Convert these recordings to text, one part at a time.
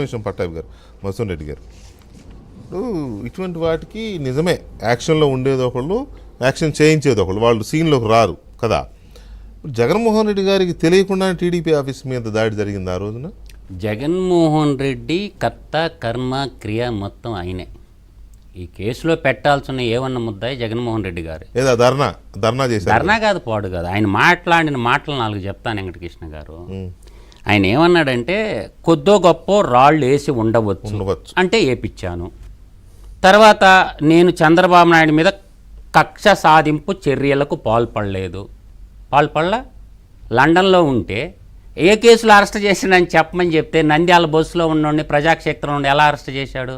నిమిషం పట్టాభి గారు మసూన్ రెడ్డి గారు. ఇప్పుడు ఇటువంటి వాటికి నిజమే యాక్షన్లో ఉండేది ఒకళ్ళు యాక్షన్ చేయించేది ఒకళ్ళు వాళ్ళు సీన్లోకి రారు కదా. జగన్మోహన్ రెడ్డి గారికి తెలియకుండా టీడీపీ ఆఫీస్ మీద దాడి జరిగింది ఆ రోజున? జగన్మోహన్ రెడ్డి కర్త కర్మ క్రియ మొత్తం ఆయనే. ఈ కేసులో పెట్టాల్సిన ఏమన్న ముద్దాయి జగన్మోహన్ రెడ్డి గారు. ఏదా ధర్నా ధర్నా చేశారు. ధర్నా కాదు పాడు కాదు. ఆయన మాట్లాడిన మాటలు నాలుగు చెప్తాను వెంకటకృష్ణ గారు. ఆయన ఏమన్నాడంటే కొద్దో గొప్ప రాళ్ళు వేసి ఉండవచ్చు. అంటే ఏపిచ్చాను. తర్వాత నేను చంద్రబాబు నాయుడు మీద కక్ష సాధింపు చర్యలకు పాల్పడలేదు. పాల్పడలా? లండన్లో ఉంటే ఏ కేసులో అరెస్ట్ చేసిండని చెప్పమని చెప్తే నంద్యాల బస్సులో ఉన్నోడిని ప్రజాక్షేత్రం నుండి ఎలా అరెస్ట్ చేశాడు?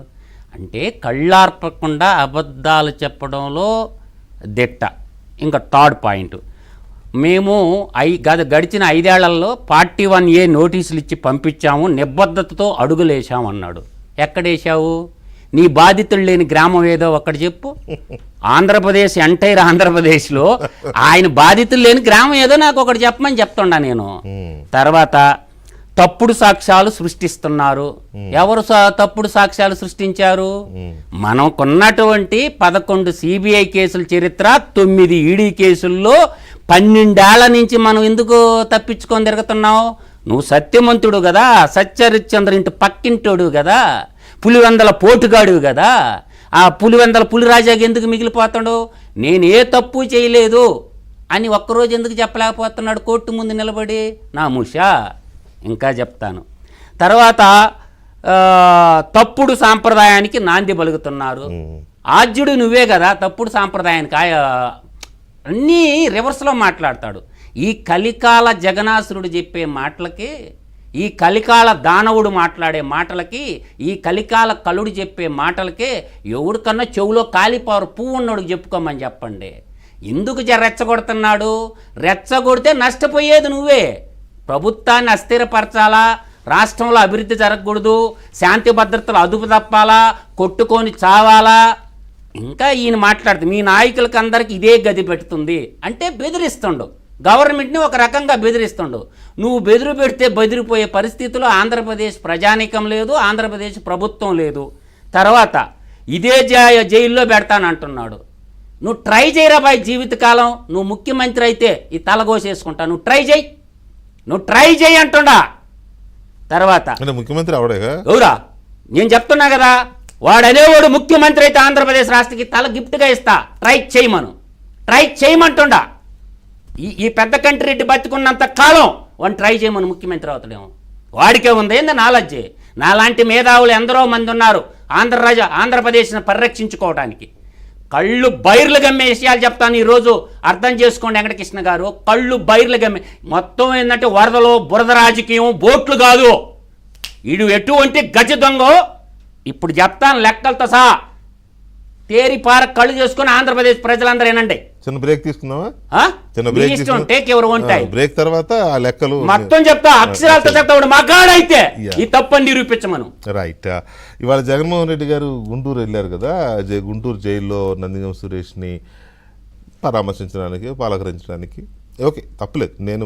అంటే కళ్ళార్పకుండా అబద్ధాలు చెప్పడంలో దిట్ట. ఇంకా థర్డ్ పాయింట్. మేము ఐ గత గడిచిన ఐదేళ్ళలో ఫార్టీ వన్ ఏ నోటీసులు ఇచ్చి పంపించాము నిబద్ధతతో అడుగులేశాము అన్నాడు. ఎక్కడేశావు? నీ బాధితులు లేని గ్రామం ఏదో ఒక్కటి చెప్పు. ఆంధ్రప్రదేశ్ ఎంటైర్ ఆంధ్రప్రదేశ్లో ఆయన బాధితులు లేని గ్రామం ఏదో నాకు ఒకటి చెప్పమని చెప్తుండా నేను. తర్వాత తప్పుడు సాక్ష్యాలు సృష్టిస్తున్నారు. ఎవరు తప్పుడు సాక్ష్యాలు సృష్టించారు? మనకున్నటువంటి పదకొండు సిబిఐ కేసుల చరిత్ర తొమ్మిది ఈడీ కేసుల్లో పన్నెండేళ్ళ నుంచి మనం ఎందుకు తప్పించుకొని తిరుగుతున్నావు? నువ్వు సత్యవంతుడు కదా సత్యరిచంద్ర ఇంటి పక్కింటోడు కదా పులివెందల పోటుగాడు కదా. ఆ పులివెందల పులిరాజాకి ఎందుకు మిగిలిపోతాడు? నేను ఏ తప్పు చేయలేదు అని ఒక్కరోజు ఎందుకు చెప్పలేకపోతున్నాడు? కోర్టు ముందు నిలబడి నా ముషా. ఇంకా చెప్తాను. తర్వాత తప్పుడు సాంప్రదాయానికి నాంది పలుకుతున్నారు. ఆద్యుడు నువ్వే కదా తప్పుడు సాంప్రదాయానికి ఆయ- అన్నీ రివర్స్లో మాట్లాడతాడు. ఈ కలికాల జగనాసురుడు చెప్పే మాటలకి ఈ కలికాల దానవుడు మాట్లాడే మాటలకి ఈ కలికాల కలుడు చెప్పే మాటలకి ఎవడికన్నా చెవులో కాలిపారు పువ్వు ఉన్నోడు చెప్పుకోమని చెప్పండి. ఎందుకు జ రెచ్చగొడుతున్నాడు? రెచ్చగొడితే నష్టపోయేది నువ్వే. ప్రభుత్వాన్ని అస్థిరపరచాలా? రాష్ట్రంలో అభివృద్ధి జరగకూడదు? శాంతి భద్రతలు అదుపు తప్పాలా? కొట్టుకొని చావాలా? ఇంకా ఈయన మాట్లాడుతూ మీ నాయకులకి అందరికి ఇదే గది పెడుతుంది. అంటే బెదిరిస్తుండు. గవర్నమెంట్ని ఒక రకంగా బెదిరిస్తుండు. నువ్వు బెదిరి పెడితే బెదిరిపోయే పరిస్థితిలో ఆంధ్రప్రదేశ్ ప్రజానీకం లేదు ఆంధ్రప్రదేశ్ ప్రభుత్వం లేదు. తర్వాత ఇదే జై జైల్లో పెడతానంటున్నాడు. నువ్వు ట్రై చేయరా బాయ్ జీవితకాలం? నువ్వు ముఖ్యమంత్రి అయితే ఈ తలగోసేసుకుంటా నువ్వు ట్రై చేయి. నువ్వు ట్రై చేయి అంటుండా. తర్వాత ముఖ్యమంత్రి అవడేగా గౌరా నేను చెప్తున్నా కదా. వాడనేవాడు ముఖ్యమంత్రి అయితే ఆంధ్రప్రదేశ్ రాష్ట్రకి తల గిఫ్ట్గా ఇస్తా. ట్రై చేయమను. ట్రై చేయమంటుండా. ఈ ఈ పెద్ద కంట్రీ ఇటు బతుకున్నంత కాలం వాడిని ట్రై చేయమని ముఖ్యమంత్రి అవుతలేము వాడికే ఉంది ఏంది నాలెడ్జి? నాలాంటి మేధావులు ఎందరో మంది ఉన్నారు ఆంధ్ర రాజ ఆంధ్రప్రదేశ్ని పరిరక్షించుకోవడానికి కళ్ళు బైర్లు గమ్మే విషయాలు చెప్తాను. ఈరోజు అర్థం చేసుకోండి వెంకటకృష్ణ గారు. కళ్ళు బైర్లు గమ్మే. మొత్తం ఏంటంటే వరదలు బురద రాజకీయం బోట్లు కాదు. ఇడు ఎటువంటి గజ దొంగో ఇప్పుడు చెప్తాను లెక్కలతో సహా. తేరి పార కళ్ళు చేసుకుని ఆంధ్రప్రదేశ్ ప్రజలందరూ ఏనండి చిన్న బ్రేక్ తీసుకుందామా? చిన్న బ్రేక్ ఇష్టం టేక్ ఎవరు ఉంటాయి? బ్రేక్ తర్వాత ఆ లెక్కలు మొత్తం చెప్తా అక్షరాలతో చెప్తా మగాడైతే. ఈ తప్పని నిరూపించమను. రైట్ ఇవాళ జగన్మోహన్ రెడ్డి గారు గుంటూరు వెళ్ళారు కదా గుంటూరు జైల్లో నందిగం సురేష్ని పరామర్శించడానికి పలకరించడానికి. ఓకే తప్పలేదు నేను